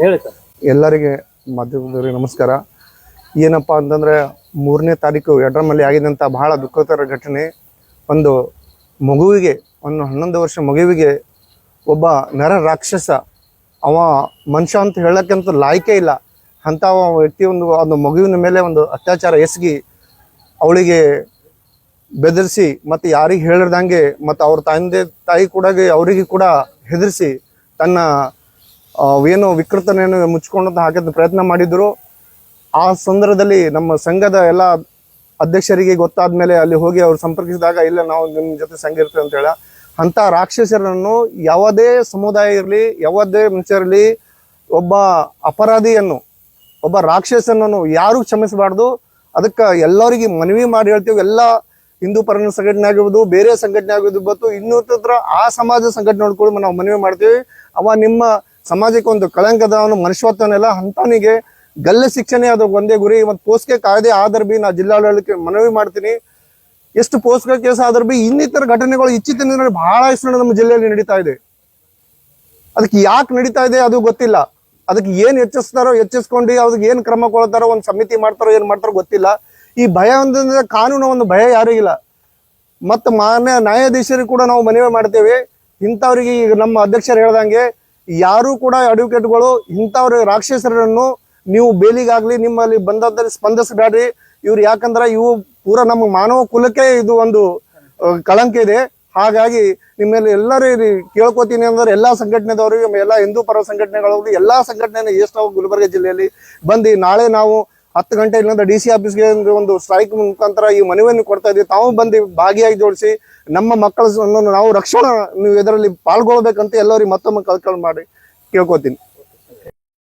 ಹೇಳಿ ಸರ್. ಎಲ್ಲರಿಗೆ ಮಾಧ್ಯಮದವರಿಗೆ ನಮಸ್ಕಾರ. ಏನಪ್ಪ ಅಂತಂದ್ರೆ ಮೂರನೇ ತಾರೀಕು ಎಡ್ರಮಲ್ಲಿ ಆಗಿದಂಥ ಬಹಳ ದುಃಖಕರ ಘಟನೆ. ಒಂದು ಮಗುವಿಗೆ ಒಂದು ಹನ್ನೊಂದು ವರ್ಷ ಮಗುವಿಗೆ ಒಬ್ಬ ನರ ರಾಕ್ಷಸ ಅವ ಮನುಷ್ಯ ಅಂತ ಹೇಳಕ್ಕಂತ ಲಾಯ್ಕೆ ಇಲ್ಲ. ಅಂತ ವ್ಯಕ್ತಿ ಒಂದು ಒಂದು ಮಗುವಿನ ಮೇಲೆ ಒಂದು ಅತ್ಯಾಚಾರ ಎಸಗಿ ಅವಳಿಗೆ ಬೆದರಿಸಿ ಮತ್ತು ಯಾರಿಗೆ ಹೇಳಿರ್ದಂಗೆ ಮತ್ತು ಅವ್ರ ತಂದೆ ತಾಯಿ ಕೂಡ ಅವರಿಗೆ ಕೂಡ ಹೆದರಿಸಿ ತನ್ನ ಏನು ವಿಕೃತನೆಯನ್ನು ಮುಚ್ಕೊಂಡು ಹಾಕಿದ ಪ್ರಯತ್ನ ಮಾಡಿದ್ರು. ಆ ಸಂದರ್ಭದಲ್ಲಿ ನಮ್ಮ ಸಂಘದ ಎಲ್ಲ ಅಧ್ಯಕ್ಷರಿಗೆ ಗೊತ್ತಾದ ಮೇಲೆ ಅಲ್ಲಿ ಹೋಗಿ ಅವ್ರು ಸಂಪರ್ಕಿಸಿದಾಗ, ಇಲ್ಲ ನಾವು ನಿಮ್ಮ ಜೊತೆ ಸಂಘ ಇರ್ತೇವೆ ಅಂತ ಹೇಳ, ಅಂಥ ರಾಕ್ಷಸರನ್ನು ಯಾವುದೇ ಸಮುದಾಯ ಇರಲಿ, ಯಾವುದೇ ಮನುಷ್ಯರಲ್ಲಿ ಒಬ್ಬ ಅಪರಾಧಿಯನ್ನು, ಒಬ್ಬ ರಾಕ್ಷಸನನ್ನು ಯಾರು ಕ್ಷಮಿಸಬಾರ್ದು, ಅದಕ್ಕೆ ಎಲ್ಲರಿಗೆ ಮನವಿ ಮಾಡಿ ಹೇಳ್ತೀವಿ. ಎಲ್ಲ ಹಿಂದೂ ಪರನ ಸಂಘಟನೆ ಆಗಿರ್ಬೋದು, ಬೇರೆ ಸಂಘಟನೆ ಆಗಿರ್ಬೋದು ಇನ್ನೂತ್ರ ಆ ಸಮಾಜ ಸಂಘಟನೆ ನೋಡ್ಕೊಂಡು ನಾವು ಮನವಿ ಮಾಡ್ತೀವಿ. ಅವ ನಿಮ್ಮ ಸಮಾಜಕ್ಕೆ ಒಂದು ಕಳಂಕದವನು ಮನುಷ್ಯತ್ವನೆಲ್ಲ ಅಂತವನಿಗೆ ಗಲ್ಲ ಶಿಕ್ಷಣ ಅದು ಒಂದೇ ಗುರಿ. ಮತ್ತು ಪೋಸ್ಕೆ ಕಾಯ್ದೆ ಆದ್ರ ಬಿ ನಾ ಜಿಲ್ಲಾಡಳಿತಕ್ಕೆ ಮನವಿ ಮಾಡ್ತೀನಿ. ಎಷ್ಟು ಪೋಸ್ಕ ಕೇಸ್ ಆದ್ರ ಬಿ, ಇನ್ನಿತರ ಘಟನೆಗಳು ಇಚ್ಛಿತಿನ ಬಹಳ ಹೆಸರು ನಮ್ಮ ಜಿಲ್ಲೆಯಲ್ಲಿ ನಡೀತಾ ಇದೆ. ಅದಕ್ಕೆ ಯಾಕೆ ನಡೀತಾ ಇದೆ ಅದು ಗೊತ್ತಿಲ್ಲ. ಅದಕ್ಕೆ ಏನ್ ಹೆಚ್ಚಿಸ್ತಾರೋ ಹೆಚ್ಚಿಸ್ಕೊಂಡು ಅದಕ್ಕೆ ಏನ್ ಕ್ರಮ ಕೊಡ್ತಾರೋ, ಒಂದು ಸಮಿತಿ ಮಾಡ್ತಾರೋ, ಏನ್ ಮಾಡ್ತಾರೋ ಗೊತ್ತಿಲ್ಲ. ಈ ಭಯ ಅಂತಂದ್ರೆ ಕಾನೂನು ಒಂದು ಭಯ ಯಾರಿಗಿಲ್ಲ ಮತ್ತು ಮಾನ್ಯ ನ್ಯಾಯಾಧೀಶರಿಗೆ ಕೂಡ ನಾವು ಮನವಿ ಮಾಡ್ತೇವೆ. ಇಂಥವ್ರಿಗೆ ಈಗ ನಮ್ಮ ಅಧ್ಯಕ್ಷರು ಹೇಳ್ದಂಗೆ ಯಾರು ಕೂಡ ಅಡ್ವೊಕೇಟ್ಗಳು ಇಂಥವ್ರ ರಾಕ್ಷಸರನ್ನು ನೀವು ಬೇಲಿಗಾಗ್ಲಿ, ನಿಮ್ಮಲ್ಲಿ ಬಂದದ್ದಲ್ಲಿ ಸ್ಪಂದಿಸಬೇಡ್ರಿ. ಇವ್ರು ಯಾಕಂದ್ರೆ ಇವು ಪೂರ ನಮ್ಮ ಮಾನವ ಕುಲಕ್ಕೆ ಇದು ಒಂದು ಕಳಂಕ ಇದೆ. ಹಾಗಾಗಿ ನಿಮ್ಮಲ್ಲಿ ಎಲ್ಲರೂ ಕೇಳ್ಕೊತೀನಿ ಅಂದ್ರೆ ಎಲ್ಲಾ ಸಂಘಟನೆದವರು, ಎಲ್ಲ ಹಿಂದೂ ಪರ ಸಂಘಟನೆಗಳವ್ರಿಗೆ ಎಲ್ಲಾ ಸಂಘಟನೆ ಎಷ್ಟು ನಾವು ಗುಲ್ಬರ್ಗ ಜಿಲ್ಲೆಯಲ್ಲಿ ಬಂದು ನಾಳೆ ನಾವು ಹತ್ತು ಗಂಟೆ ಇಲ್ಲಿಂದ ಡಿ ಸಿ ಆಫೀಸ್ಗೆ ಒಂದು ಸ್ಟ್ರೈಕ್ ಮುಖಾಂತರ ಈ ಮನವಿಯನ್ನು ಕೊಡ್ತಾ ಇದ್ದೀವಿ ತಾವು ಬಂದು ಭಾಗಿಯಾಗಿ ಜೋಡಿಸಿ ನಮ್ಮ ಮಕ್ಕಳ ನಾವು ರಕ್ಷಣಾ ನೀವು ಇದರಲ್ಲಿ ಪಾಲ್ಗೊಳ್ಬೇಕಂತ ಎಲ್ಲರಿಗೆ ಮತ್ತೊಮ್ಮೆ ಕಲ್ಕಲ್ ಮಾಡಿ ಕೇಳ್ಕೊತೀನಿ.